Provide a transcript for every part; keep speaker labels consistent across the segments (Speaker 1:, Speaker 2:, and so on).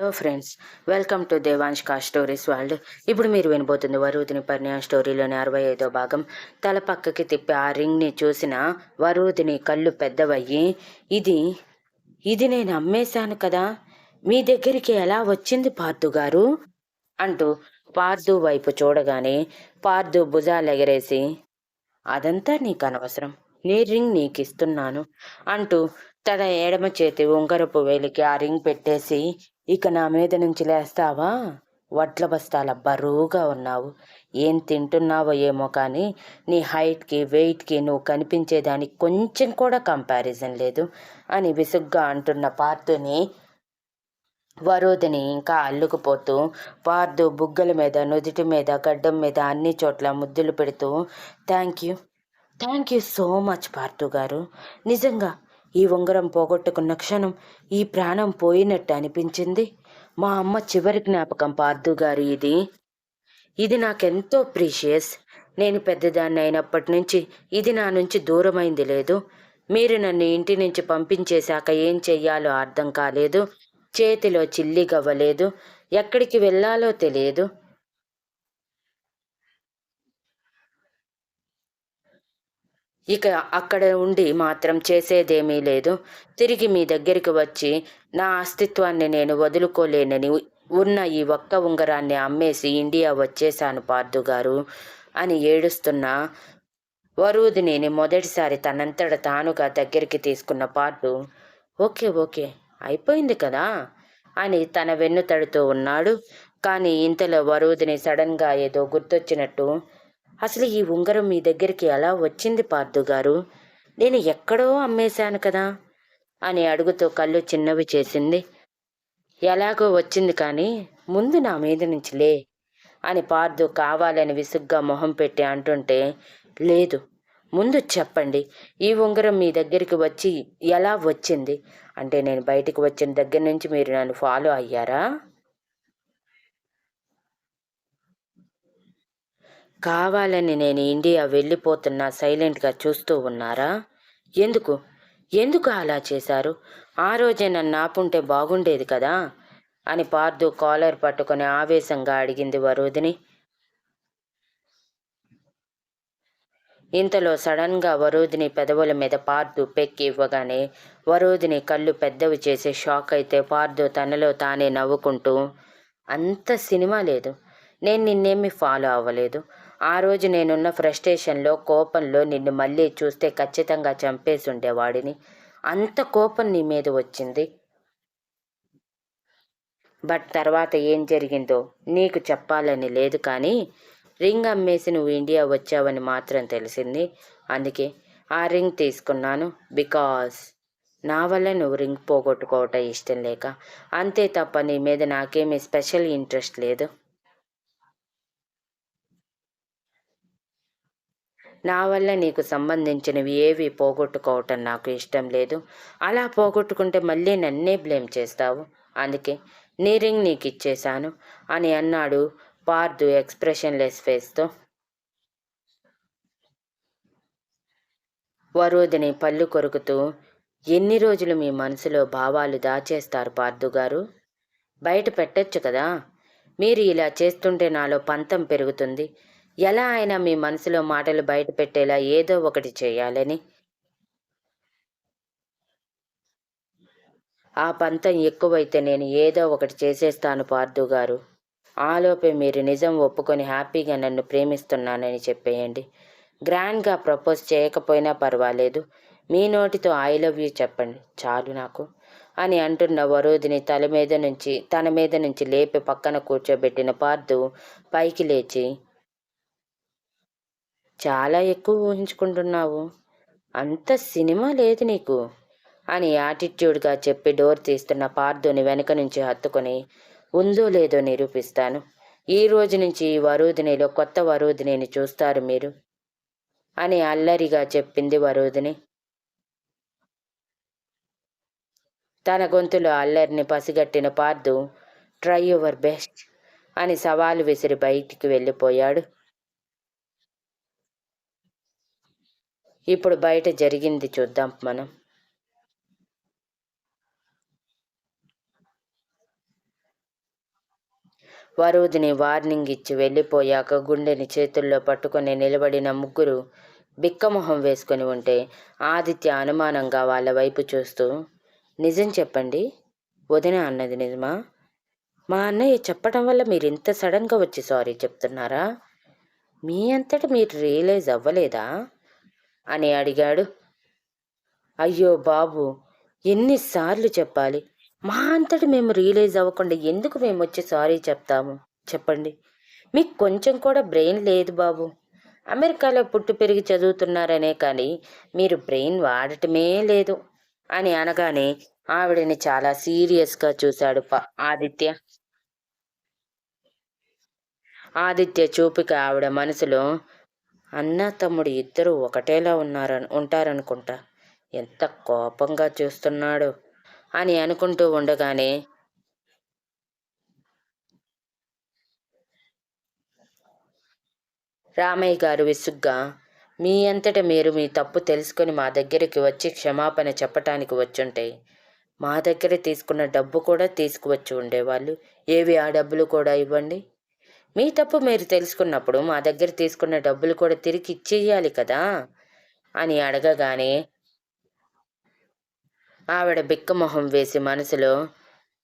Speaker 1: Hello friends welcome to దేవాంష్కా stories world ఇప్పుడు మీరు వినబోతుంది వరుదిని పరిణయం స్టోరీలోని అరవై ఐదో భాగం. తల పక్కకి తిప్పి ఆ రింగ్ని చూసిన వరుదిని కళ్ళు పెద్దవయ్యి ఇది ఇది నేను అమ్మేశాను కదా? మీ దగ్గరికి ఎలా వచ్చింది పార్థు గారు? అంటూ పార్థు వైపు చూడగానే పార్థు భుజాలు ఎగరేసి అదంతా నీకు అనవసరం. నీ రింగ్ నీకు ఇస్తున్నాను అంటూ తన ఎడమ చేతి ఉంగరపు వేలికి ఆ రింగ్ పెట్టేసి ఇక నా మీద నుంచి లేస్తావా? వడ్ల బస్తాల బరువుగా ఉన్నావు. ఏం తింటున్నావో ఏమో కానీ నీ హైట్కి వెయిట్కి నువ్వు కనిపించేదానికి కొంచెం కూడా కంపారిజన్ లేదు అని విసుగ్గా అంటున్న పార్థుని వరోధిని ఇంకా అల్లుకుపోతూ పార్థు బుగ్గల మీద నుదుటి మీద గడ్డం మీద అన్ని చోట్ల ముద్దులు పెడుతూ thank you thank you so much Parthu గారు. నిజంగా ఈ ఉంగరం పోగొట్టుకున్న క్షణం ఈ ప్రాణం పోయినట్టు అనిపించింది. మా అమ్మ చివరి జ్ఞాపకం పార్థు గారు ఇది. ఇది నాకెంతో ప్రీషియస్. నేను పెద్దదాన్ని అయినప్పటి నుంచి ఇది నా నుంచి దూరమైంది లేదు. మీరు నన్ను ఇంటి నుంచి పంపించేశాక ఏం చెయ్యాలో అర్థం కాలేదు. చేతిలో చిల్లిగవ్వలేదు ఎక్కడికి వెళ్ళాలో తెలియదు. ఇక అక్కడ ఉండి మాత్రం చేసేదేమీ లేదు. తిరిగి మీ దగ్గరికి వచ్చి నా అస్తిత్వాన్ని నేను వదులుకోలేనని ఉన్న ఈ ఒక్క ఉంగరాన్ని అమ్మేసి ఇండియా వచ్చేశాను పార్థు గారు అని ఏడుస్తున్న వరూదిని మొదటిసారి తనంతట తానుగా దగ్గరికి తీసుకున్న పార్టు ఓకే ఓకే అయిపోయింది కదా అని తన వెన్ను తడుతూ ఉన్నాడు. కానీ ఇంతలో వరువుదిని సడన్గా ఏదో గుర్తొచ్చినట్టు అసలు ఈ ఉంగరం మీ దగ్గరికి ఎలా వచ్చింది పార్థు గారు? నేను ఎక్కడో అమ్మేశాను కదా? అని అడుగుతూ కళ్ళు చిన్నవి చేసింది. ఎలాగో వచ్చింది కానీ ముందు నా మీద నుంచి లే అని పార్థు కావాలని విసుగ్గా మొహం పెట్టి అంటుంటే లేదు ముందు చెప్పండి ఈ ఉంగరం మీ దగ్గరికి వచ్చి ఎలా వచ్చింది? అంటే నేను బయటికి వచ్చిన దగ్గర నుంచి మీరు నన్ను ఫాలో అయ్యారా? కావాలని నేను ఇండియా వెళ్ళిపోతున్నా సైలెంట్గా చూస్తూ ఉన్నారా? ఎందుకు? ఎందుకు అలా చేశారు? ఆ రోజే నన్ను ఆపుంటే బాగుండేది కదా? అని పార్దు కాలర్ పట్టుకుని ఆవేశంగా అడిగింది వరుదిని. ఇంతలో సడన్గా వరుదిని పెదవుల మీద పార్దు పెక్కి ఇవ్వగానే వరుదిని కళ్ళు పెద్దవి చేసి షాక్ అయితే పార్దు తనలో తానే నవ్వుకుంటూ అంత సినిమా లేదు. నేను నిన్నేమి ఫాలో అవ్వలేదు. ఆ రోజు నేనున్న ఫ్రస్ట్రేషన్లో కోపంలో నిన్ను మళ్ళీ చూస్తే ఖచ్చితంగా చంపేసి ఉండేవాడిని అంత కోపం నీ మీద వచ్చింది. బట్ తర్వాత ఏం జరిగిందో నీకు చెప్పాలని లేదు కానీ రింగ్ అమ్మేసి నువ్వు ఇండియా వచ్చావని మాత్రం తెలిసింది. అందుకే ఆ రింగ్ తీసుకున్నాను బికాస్ నా వల్ల నువ్వు రింగ్ పోగొట్టుకోవటం ఇష్టం లేక. అంతే తప్ప నీ మీద నాకేమీ స్పెషల్ ఇంట్రెస్ట్ లేదు. నా వల్ల నీకు సంబంధించినవి ఏవి పోగొట్టుకోవటం నాకు ఇష్టం లేదు. అలా పోగొట్టుకుంటే మళ్ళీ నన్నే బ్లేమ్ చేస్తావు. అందుకే నీ రింగ్ నీకు ఇచ్చేశాను అని అన్నాడు పార్దు ఎక్స్ప్రెషన్లెస్ ఫేస్తో. వరోధిని పళ్ళు కొరుకుతూ ఎన్ని రోజులు మీ మనసులో భావాలు దాచేస్తారు పార్దు గారు? బయట పెట్టచ్చు కదా. మీరు ఇలా చేస్తుంటే నాలో పంతం పెరుగుతుంది. ఎలా అయినా మీ మనసులో మాటలు బయట పెట్టేలా ఏదో ఒకటి చేయాలని. ఆ పంతం ఎక్కువైతే నేను ఏదో ఒకటి చేసేస్తాను పార్థు గారు. ఆలోపే మీరు నిజం ఒప్పుకొని హ్యాపీగా నన్ను ప్రేమిస్తున్నానని చెప్పేయండి. గ్రాండ్గా ప్రపోజ్ చేయకపోయినా పర్వాలేదు. మీ నోటితో ఐ లవ్ యూ చెప్పండి. చాలు నాకు. అని అంటున్న వరుదిని తల మీద నుంచి తన మీద నుంచి లేపి పక్కన కూర్చోబెట్టిన పార్థు పైకి లేచి చాలా ఎక్కువ ఊహించుకుంటున్నావు. అంత సినిమా లేదు నీకు. అని యాటిట్యూడ్గా చెప్పి డోర్ తీస్తున్న పార్థుని వెనక నుంచి హత్తుకొని ఉందో లేదో నిరూపిస్తాను. ఈ రోజు నుంచి ఈ వరూధినిలో కొత్త వరూధినిని చూస్తారు మీరు. అని అల్లరిగా చెప్పింది వరూధిని. తన గొంతులో అల్లరిని పసిగట్టిన పార్థు ట్రై యువర్ బెస్ట్ అని సవాలు విసిరి బయటికి వెళ్ళిపోయాడు. ఇప్పుడు బయట జరిగింది చూద్దాం మనం. వరుదిని వార్నింగ్ ఇచ్చి వెళ్ళిపోయాక గుండెని చేతుల్లో పట్టుకొని నిలబడిన ముగ్గురు బిక్కమొహం వేసుకొని ఉంటే ఆదిత్య అనుమానంగా వాళ్ళ వైపు చూస్తూ నిజం చెప్పండి వదిన అన్నది నిజమా? మా అన్నయ్య చెప్పడం వల్ల మీరు ఇంత సడన్గా వచ్చి సారీ చెప్తున్నారా? మీ అంతటా మీరు రియలైజ్ అవ్వలేదా? అని అడిగాడు. అయ్యో బాబు ఎన్నిసార్లు చెప్పాలి? మా అంతటి మేము రియలైజ్ అవ్వకుండా ఎందుకు మేము వచ్చి సారీ చెప్తాము? చెప్పండి. మీకు కొంచెం కూడా బ్రెయిన్ లేదు బాబు. అమెరికాలో పుట్టి పెరిగి చదువుతున్నారనే కానీ మీరు బ్రెయిన్ వాడటమే లేదు అని అనగానే ఆవిడని చాలా సీరియస్గా చూశాడు ప ఆదిత్య. ఆదిత్య చూపిక ఆవిడ మనసులో అన్న తమ్ముడు ఇద్దరు ఒకటేలా ఉన్నారని ఉంటారనుకుంటా. ఎంత కోపంగా చూస్తున్నాడు అని అనుకుంటూ ఉండగానే రామయ్య గారు విసుగ్గా మీ అంతట మీరు మీ తప్పు తెలుసుకొని మా దగ్గరికి వచ్చి క్షమాపణ చెప్పటానికి వచ్చుంటే మా దగ్గర తీసుకున్న డబ్బు కూడా తీసుకువచ్చి ఉండేవాళ్ళు. ఏవి ఆ డబ్బులు కూడా ఇవ్వండి? మీ తప్పు మీరు తెలుసుకున్నప్పుడు మా దగ్గర తీసుకున్న డబ్బులు కూడా తిరిగి ఇచ్చేయాలి కదా? అని అడగగానే ఆవిడ బిక్కమొహం వేసి మనసులో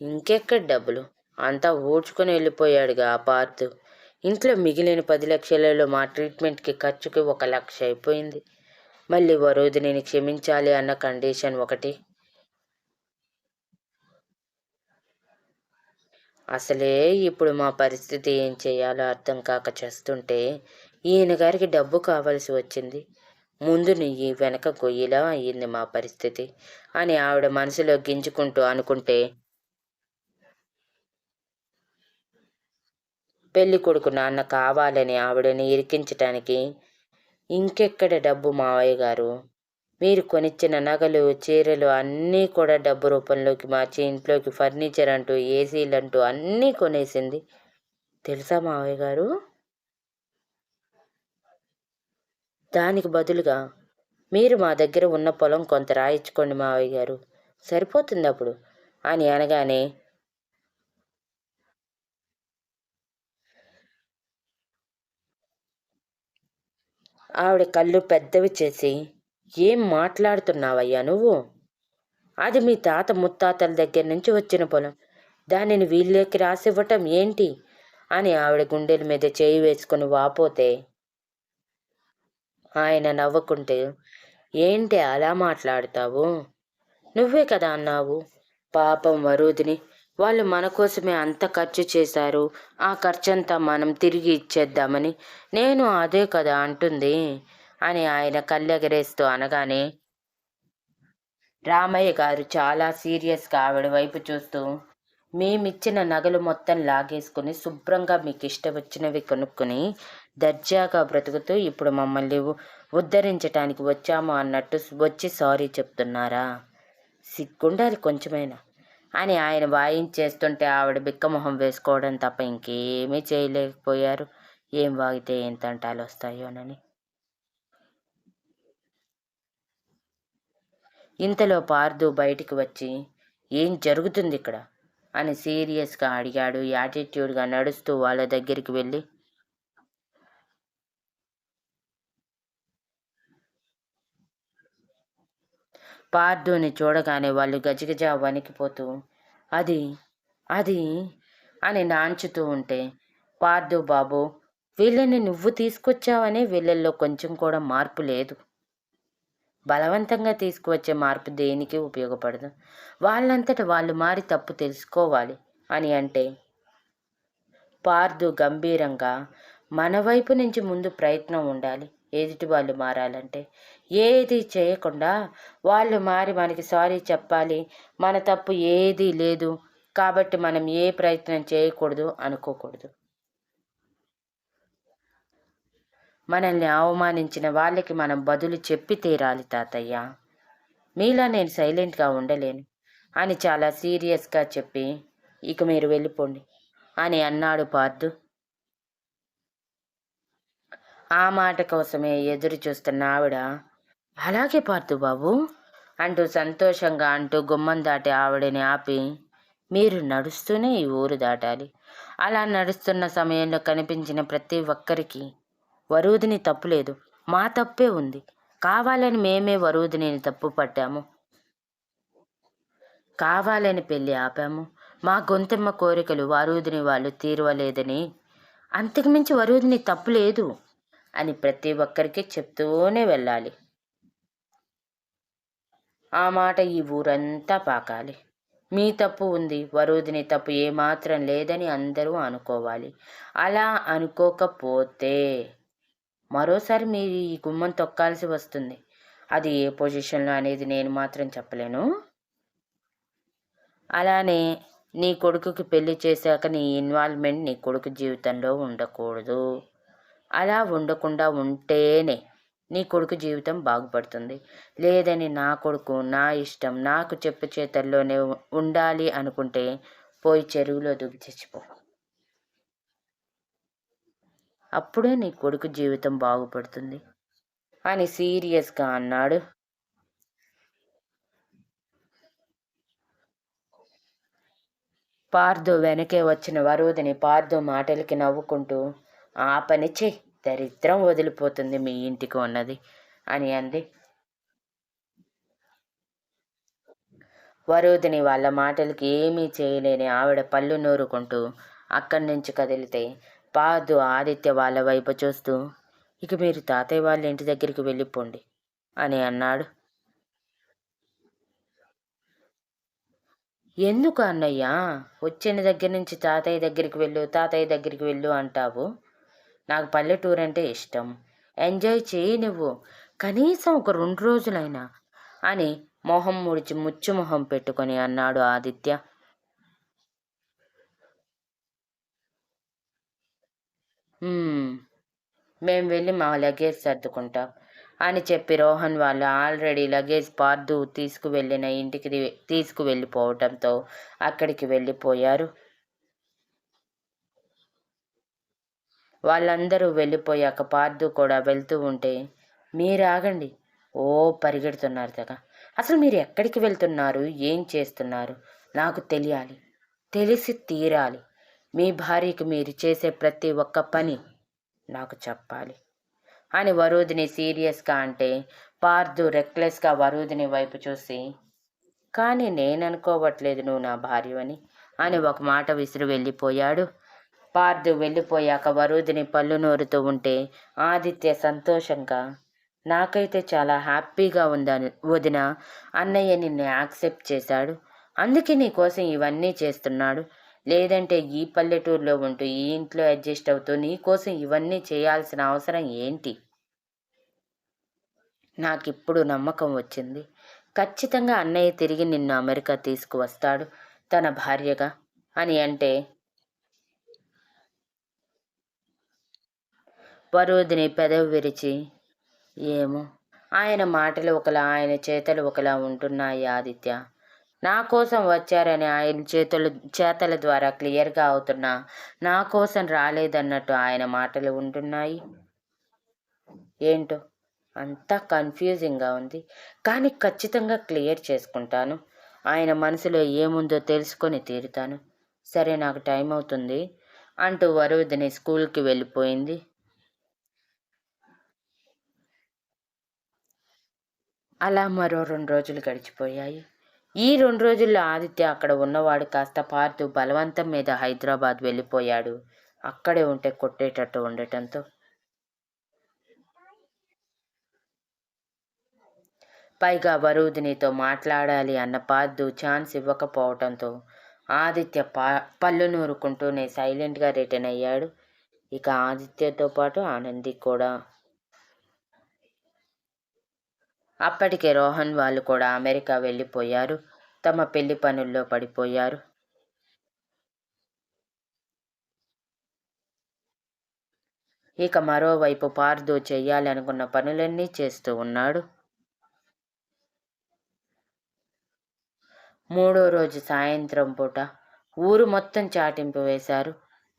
Speaker 1: ఇంకెక్కడ డబ్బులు? అంతా ఊడ్చుకొని వెళ్ళిపోయాడుగా ఆ పార్థు ఇంట్లో మిగిలిన పది లక్షలలో మా ట్రీట్మెంట్కి ఖర్చుకి ఒక లక్ష అయిపోయింది. మళ్ళీ వరోధిని క్షమించాలి అన్న కండిషన్ ఒకటి అసలే ఇప్పుడు మా పరిస్థితి ఏం చేయాలో అర్థం కాక చేస్తుంటే ఈయన గారికి డబ్బు కావాల్సి వచ్చింది. ముందు నెయ్యి వెనక గొయ్యిలా అయ్యింది మా పరిస్థితి అని ఆవిడ మనసులో గింజుకుంటూ అనుకుంటే పెళ్ళి కొడుకు నాన్న కావాలని ఆవిడని ఇరికించటానికి ఇంకెక్కడ డబ్బు మావయ్య గారు? మీరు కొనిచ్చిన నగలు చీరలు అన్నీ కూడా డబ్బు రూపంలోకి మార్చి ఇంట్లోకి ఫర్నిచర్ అంటూ ఏసీలు అంటూ అన్నీ కొనేసింది. తెలుసా మావయ్య గారు? దానికి బదులుగా మీరు మా దగ్గర ఉన్న పొలం కొంత రాయించుకోండి మావయ్య గారు. సరిపోతుంది అప్పుడు అని అనగానే ఆవిడ కళ్ళు పెద్దవి చేసి ఏం మాట్లాడుతున్నావయ్యా నువ్వు? అది మీ తాత ముత్తాతల దగ్గర నుంచి వచ్చిన పొలం. దానిని వీళ్ళకి రాసివ్వటం ఏంటి? అని ఆవిడ గుండెల మీద చేయి వేసుకుని వాపోతే ఆయన నవ్వుకుంటే ఏంటి అలా మాట్లాడతావు? నువ్వే కదా అన్నావు. పాపం వరుదిని వాళ్ళు మన కోసమే అంత ఖర్చు చేశారు. ఆ ఖర్చంతా మనం తిరిగి ఇచ్చేద్దామని. నేను అదే కదా అంటుంది. అని ఆయన కళ్ళెగరేస్తూ అనగానే రామయ్య గారు చాలా సీరియస్గా ఆవిడ వైపు చూస్తూ మేమిచ్చిన నగలు మొత్తం లాగేసుకుని శుభ్రంగా మీకు ఇష్టం వచ్చినవి కొనుక్కుని దర్జాగా బ్రతుకుతూ ఇప్పుడు మమ్మల్ని ఉద్ధరించటానికి వచ్చాము అన్నట్టు వచ్చి సారీ చెప్తున్నారా? సిగ్గుండాలి కొంచెమైనా? అని ఆయన వాయించేస్తుంటే ఆవిడ బిక్కమొహం వేసుకోవడం తప్ప ఇంకేమీ చేయలేకపోయారు. ఏం వాగితే ఏం తంటాలు వస్తాయోనని? ఇంతలో పార్దు బయటికి వచ్చి ఏం జరుగుతుంది ఇక్కడ అని సీరియస్గా అడిగాడు. యాటిట్యూడ్గా నడుస్తూ వాళ్ళ దగ్గరికి వెళ్ళి పార్దుని చూడగానే వాళ్ళు గజగజ వణికిపోతూ అది అది అని నాంచుతూ ఉంటే పార్దు బాబు వీళ్ళని నువ్వు తీసుకొచ్చావనే వీళ్ళల్లో కొంచెం కూడా మార్పు లేదు. బలవంతంగా తీసుకువచ్చే మార్పు దేనికి ఉపయోగపడదు? వాళ్ళంతట వాళ్ళు మారి తప్పు తెలుసుకోవాలి అని అంటే పార్దు గంభీరంగా మన వైపు నుంచి ముందు ప్రయత్నం ఉండాలి. ఎదుటి వాళ్ళు మారాలంటే ఏది చేయకుండా వాళ్ళు మారి మనకి సారీ చెప్పాలి. మన తప్పు ఏదీ లేదు కాబట్టి మనం ఏ ప్రయత్నం చేయకూడదు అనుకోకూడదు. మనల్ని అవమానించిన వాళ్ళకి మనం బదులు చెప్పి తీరాలి తాతయ్య. మీలా నేను సైలెంట్గా ఉండలేను అని చాలా సీరియస్గా చెప్పి ఇక మీరు వెళ్ళిపోండి అని అన్నాడు పార్థు ఆ మాట కోసమే ఎదురు చూస్తున్న ఆవిడ అలాగే పార్థు బాబు అంటూ సంతోషంగా అంటూ గుమ్మం దాటి ఆవిడని ఆపి మీరు నడుస్తూనే ఈ ఊరు దాటాలి. అలా నడుస్తున్న సమయంలో కనిపించిన ప్రతి ఒక్కరికి వరుదిని తప్పులేదు. మా తప్పే ఉంది. కావాలని మేమే వరుదిని తప్పు పట్టాము. కావాలని పెళ్ళి ఆపాము. మా గొంతెమ్మ కోరికలు వరుదిని వాళ్ళు తీరవలేదని. అంతకుమించి వరుదిని తప్పు లేదు అని ప్రతి ఒక్కరికి చెప్తూనే వెళ్ళాలి. ఆ మాట ఈ ఊరంతా పాకాలి. మీ తప్పు ఉంది. వరుదిని తప్పు ఏమాత్రం లేదని అందరూ అనుకోవాలి. అలా అనుకోకపోతే మరోసారి మీరు ఈ గుమ్మం తొక్కాల్సి వస్తుంది. అది ఏ పొజిషన్లో అనేది నేను మాత్రం చెప్పలేను. అలానే నీ కొడుకుకి పెళ్ళి చేశాక నీ ఇన్వాల్వ్మెంట్ నీ కొడుకు జీవితంలో ఉండకూడదు. అలా ఉండకుండా ఉంటేనే నీ కొడుకు జీవితం బాగుపడుతుంది. లేదని నా కొడుకు నా ఇష్టం నాకు చెప్పు చేతల్లోనే ఉండాలి అనుకుంటే పోయి చెరువులో దూకి చచ్చిపో. అప్పుడే నీ కొడుకు జీవితం బాగుపడుతుంది అని సీరియస్గా అన్నాడు. పార్దు వెనకే వచ్చిన వరుదిని పార్దు మాటలకి నవ్వుకుంటూ ఆ పని చే దరిద్రం వదిలిపోతుంది మీ ఇంటికి ఉన్నది అని అంది. వరుదిని వాళ్ళ మాటలకి ఏమీ చేయలేని ఆవిడ పళ్ళు నూరుకుంటూ అక్కడి నుంచి కదిలితే పాదు ఆదిత్య వాళ్ళ వైపు చూస్తూ ఇక మీరు తాతయ్య వాళ్ళ ఇంటి దగ్గరికి వెళ్ళిపోండి అని అన్నాడు. ఎందుకు అన్నయ్య? వచ్చిన దగ్గర నుంచి తాతయ్య దగ్గరికి వెళ్ళు తాతయ్య దగ్గరికి వెళ్ళు అంటావు. నాకు పల్లెటూరు అంటే ఇష్టం. ఎంజాయ్ చేయి నువ్వు. కనీసం ఒక రెండు రోజులైనా అని మొహం ముడిచి ముచ్చు మొహం పెట్టుకొని అన్నాడు ఆదిత్య. మేము వెళ్ళి మా లగేజ్ సర్దుకుంటాం అని చెప్పి రోహన్ వాళ్ళు ఆల్రెడీ లగేజ్ పార్దు తీసుకువెళ్ళిన ఇంటికి తీసుకువెళ్ళిపోవటంతో అక్కడికి వెళ్ళిపోయారు. వాళ్ళందరూ వెళ్ళిపోయాక పార్దు కూడా వెళ్తూ ఉంటే మీరు ఆగండి. ఓ పరిగెడుతున్నారు తెగ. అసలు మీరు ఎక్కడికి వెళ్తున్నారు? ఏం చేస్తున్నారు? నాకు తెలియాలి. తెలిసి తీరాలి. మీ భార్యకు మీరు చేసే ప్రతి ఒక్క పని నాకు చెప్పాలి. అని వరుదిని సీరియస్గా అంటే పార్దు రెక్లెస్గా వరుదిని వైపు చూసి కానీ నేననుకోవట్లేదు నువ్వు నా భార్యవని అని ఒక మాట విసిరి వెళ్ళిపోయాడు. పార్దు వెళ్ళిపోయాక వరుదిని పళ్ళు నోరుతూ ఉంటే ఆదిత్య సంతోషంగా నాకైతే చాలా హ్యాపీగా ఉందని వదిన? అన్నయ్య నిన్ను యాక్సెప్ట్ చేశాడు. అందుకే నీ కోసం ఇవన్నీ చేస్తున్నాడు. లేదంటే ఈ పల్లెటూరులో ఉంటూ ఈ ఇంట్లో అడ్జస్ట్ అవుతూ నీకోసం ఇవన్నీ చేయాల్సిన అవసరం ఏంటి? నాకు ఇప్పుడు నమ్మకం వచ్చింది. ఖచ్చితంగా అన్నయ్య తిరిగి నిన్ను అమెరికా తీసుకువస్తాడు. తన భార్యగా? అని అంటే వరుదిని పెదవి విరిచి ఏమో? ఆయన మాటలు ఒకలా ఆయన చేతలు ఒకలా ఉంటున్నాయి ఆదిత్య. నా కోసం వచ్చారని ఆయన చేతులు చేతల ద్వారా క్లియర్గా అవుతున్నా నా కోసం రాలేదన్నట్టు ఆయన మాటలు ఉంటున్నాయి. ఏంటో? అంతా కన్ఫ్యూజింగ్గా ఉంది. కానీ ఖచ్చితంగా క్లియర్ చేసుకుంటాను. ఆయన మనసులో ఏముందో తెలుసుకొని తీరుతాను. సరే నాకు టైం అవుతుంది అంటూ వరుదిని స్కూల్కి వెళ్ళిపోయింది. అలా మరో రెండు రోజులు గడిచిపోయాయి. ఈ రెండు రోజుల్లో ఆదిత్య అక్కడ ఉన్నవాడు కాస్త పార్తూ బలవంతం మీద హైదరాబాద్ వెళ్ళిపోయాడు. అక్కడే ఉంటే కొట్టేటట్టు ఉండటంతో. పైగా వరుదినితో మాట్లాడాలి అన్న పార్దు ఛాన్స్ ఇవ్వకపోవటంతో ఆదిత్య పా పళ్ళు నూరుకుంటూనే సైలెంట్గా రిటర్న్ అయ్యాడు. ఇక ఆదిత్యతో పాటు ఆనంది కూడా అప్పటికే రోహన్ వాళ్ళు కూడా అమెరికా వెళ్ళిపోయారు. తమ పెళ్ళి పనుల్లో పడిపోయారు. ఇక మరోవైపు పార్దు చేయాలనుకున్న పనులన్నీ చేస్తూ ఉన్నాడు. మూడో రోజు సాయంత్రం పూట ఊరు మొత్తం చాటింపు వేశారు.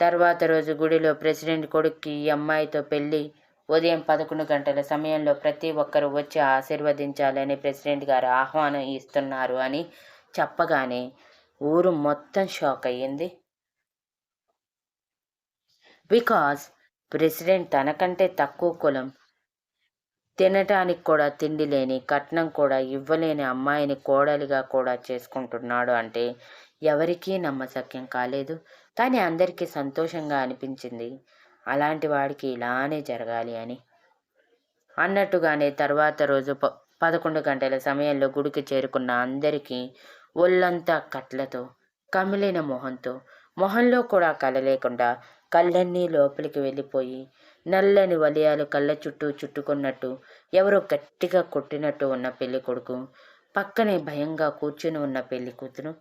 Speaker 1: తర్వాత రోజు గుడిలో ప్రెసిడెంట్ కొడుక్కి ఈ అమ్మాయితో పెళ్ళి ఉదయం పదకొండు గంటల సమయంలో ప్రతి ఒక్కరూ వచ్చి ఆశీర్వదించాలని ప్రెసిడెంట్ గారు ఆహ్వానం ఇస్తున్నారు అని చెప్పగానే ఊరు మొత్తం షాక్ అయ్యింది. బికాస్ ప్రెసిడెంట్ తనకంటే తక్కువ కులం. తినటానికి కూడా తిండి లేని కట్నం కూడా ఇవ్వలేని అమ్మాయిని కోడలిగా కూడా చేసుకుంటున్నాడు అంటే ఎవరికీ నమ్మశక్యం కాలేదు. కానీ అందరికీ సంతోషంగా అనిపించింది. అలాంటి వాడికి ఇలానే జరగాలి అని. అన్నట్టుగానే తర్వాత రోజు ప పదకొండు గంటల సమయంలో గుడికి చేరుకున్న అందరికీ ఒళ్ళంతా కట్లతో కమిలిన మొహంతో మొహంలో కూడా కలలేకుండా కళ్ళన్నీ లోపలికి వెళ్ళిపోయి నల్లని వలయాలు కళ్ళ చుట్టూ చుట్టుకున్నట్టు ఎవరో గట్టిగా కొట్టినట్టు ఉన్న పెళ్ళి కొడుకు పక్కనే భయంగా కూర్చుని ఉన్న పెళ్ళి కూతురు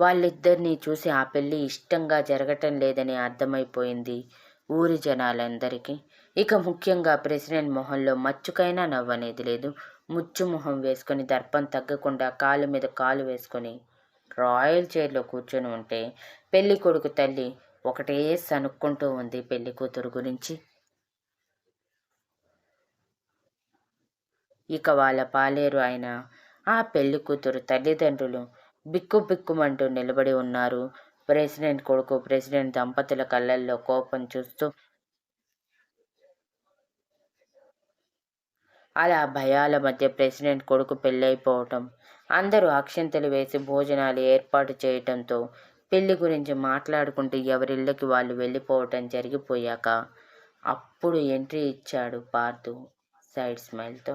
Speaker 1: వాళ్ళిద్దరినీ చూసి ఆ పెళ్ళి ఇష్టంగా జరగటం లేదని అర్థమైపోయింది ఊరి జనాలందరికీ. ఇక ముఖ్యంగా ప్రెసిడెంట్ మొహంలో మచ్చుకైనా నవ్వనేది లేదు. ముచ్చు మొహం వేసుకొని దర్పం తగ్గకుండా కాలు మీద కాలు వేసుకొని రాయల్ చైర్లో కూర్చొని ఉంటే పెళ్ళి కొడుకు తల్లి ఒకటే సనుక్కుంటూ ఉంది పెళ్ళి కూతురు గురించి. ఇక వాళ్ళ పాలేరు అయిన ఆ పెళ్ళి కూతురు తల్లిదండ్రులు బిక్కు బిక్కుమంటూ నిలబడి ఉన్నారు. ప్రెసిడెంట్ కొడుకు ప్రెసిడెంట్ దంపతుల కళ్ళల్లో కోపం చూస్తూ అలా భయాల మధ్య ప్రెసిడెంట్ కొడుకు పెళ్ళైపోవటం అందరూ అక్షంతలు వేసి భోజనాలు ఏర్పాటు చేయటంతో పెళ్ళి గురించి మాట్లాడుకుంటూ ఎవరిళ్ళకి వాళ్ళు వెళ్ళిపోవటం జరిగిపోయాక అప్పుడు ఎంట్రీ ఇచ్చాడు పార్థు సైడ్ స్మైల్తో.